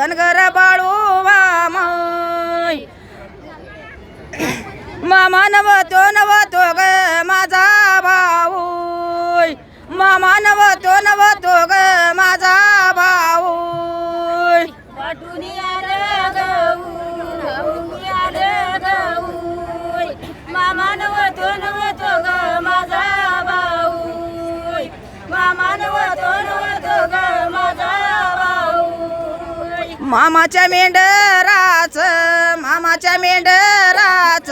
धनगर बाळू मामाय मामा नवतो नवतो ग माझा भाऊ. मामा नवतो नवतो ग मा मामाच्या मेंढराच मामाच्या मेंढराच.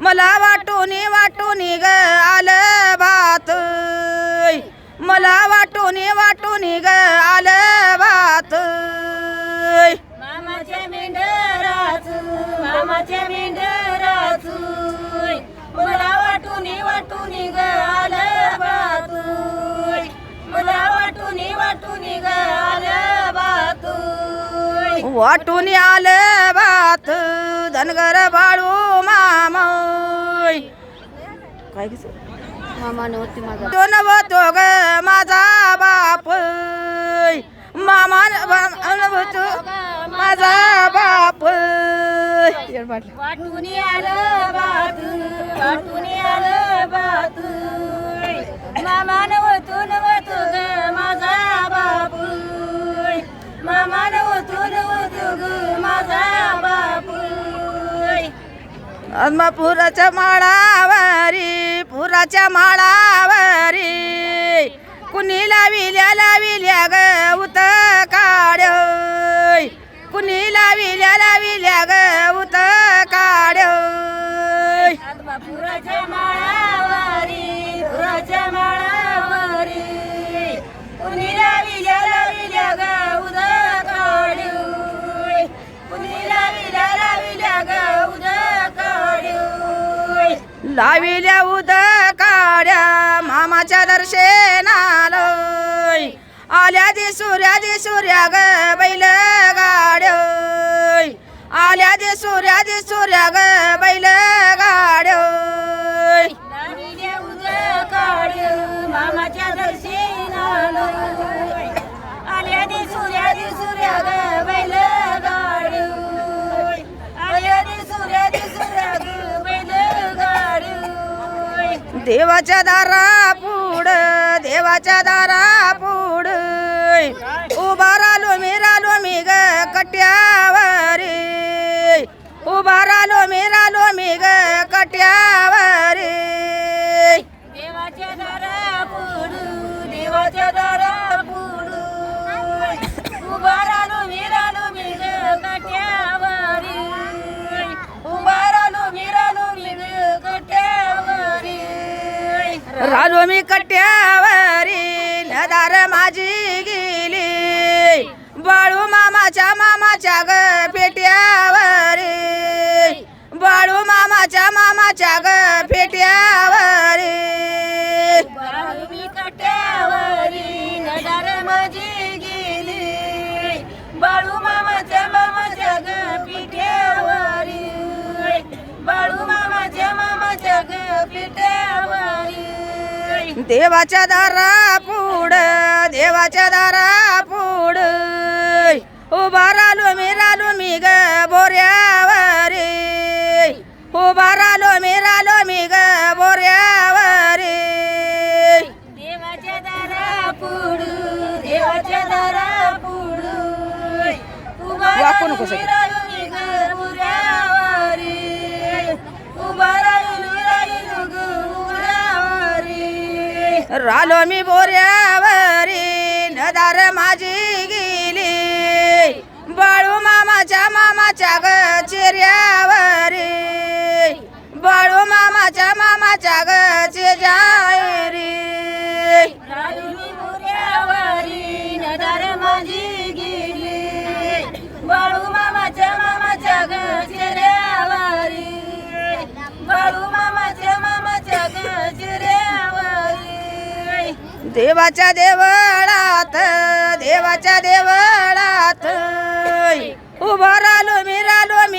मला वाटून वाटून ग आलं भात. मला वाटून वाटून ग आलं भात. मामाच्या मेंढराच मामाच्या वाटून आलं भात धनगर बाळू मामाय काय मामा नव्हती माझा ग माझा बाप. मामा नवतो माझा बाप. वाटून आलं बात वाटून आलं बात. मामा पुराच्या माळावरी पुराच्या माळावरी. कुणी लाविल्या लाविल्या ग उत काढ कुणी लाविल्या लाविल्या ग लाविल्या उद काड्या मामाच्या दर्शनाला आल्या दि सूर्या दि सूर्या ग बैल गाड्य आल्या दि सूर्या दि सूर्या ग बैल गाड्य मामाच्या दर्शनाला आल्या दि सूर्या दि सूर्या ग देवाच्या दारा पुढ देवाच्या दारा पुढ. उभा रालो मी रालो मी ग कट्यावरी. उभा रालो मी रालो मी ग कट्यावरी. देवाच्या दारा पुढ देवाच्या दारा रालो मी कट्यावरी नदार माझी गेली. बाळू मामाच्या मामाच्या ग पेट्यावरी. बाळू मामाच्या मामाच्या ग पेट्यावरी. बाळूमी कट्यावरी नडार माझी गेली. बाळू मामाच्या मामाच्या ग पिठ्यावरी बाळू मामाच्या मामाच्या ग पिठ्यावरी देवाच्या दारा पुढ देवाच्या दारा पुढ. उभा रालो मी रालो मी ग बोऱ्यावरी. उभा रालो मी रालो मी ग बोऱ्यावरी. देवाच्या दारा पुढू देवाच्या दारा पुढू. उभा वाकू रालो मी बोऱ्यावरी नदार माझी गेली. बाळू मामाच्या मामाच्या ग चिऱ्यावरी बाळू मामाच्या मामाच्या ग देवाच्या देवळात देवाच्या देवळात. उभा राहिलो मी रालो मी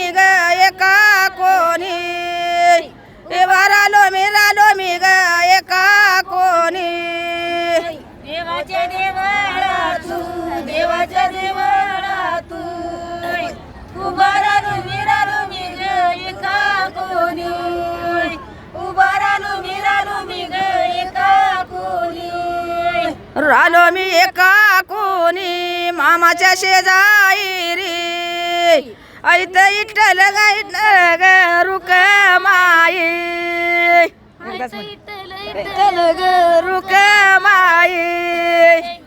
राहिलो मी एका कोणी मामाच्या शेजारी ऐत इटल गाईट ग रुक माई. ऐत इटल ग रुक माई.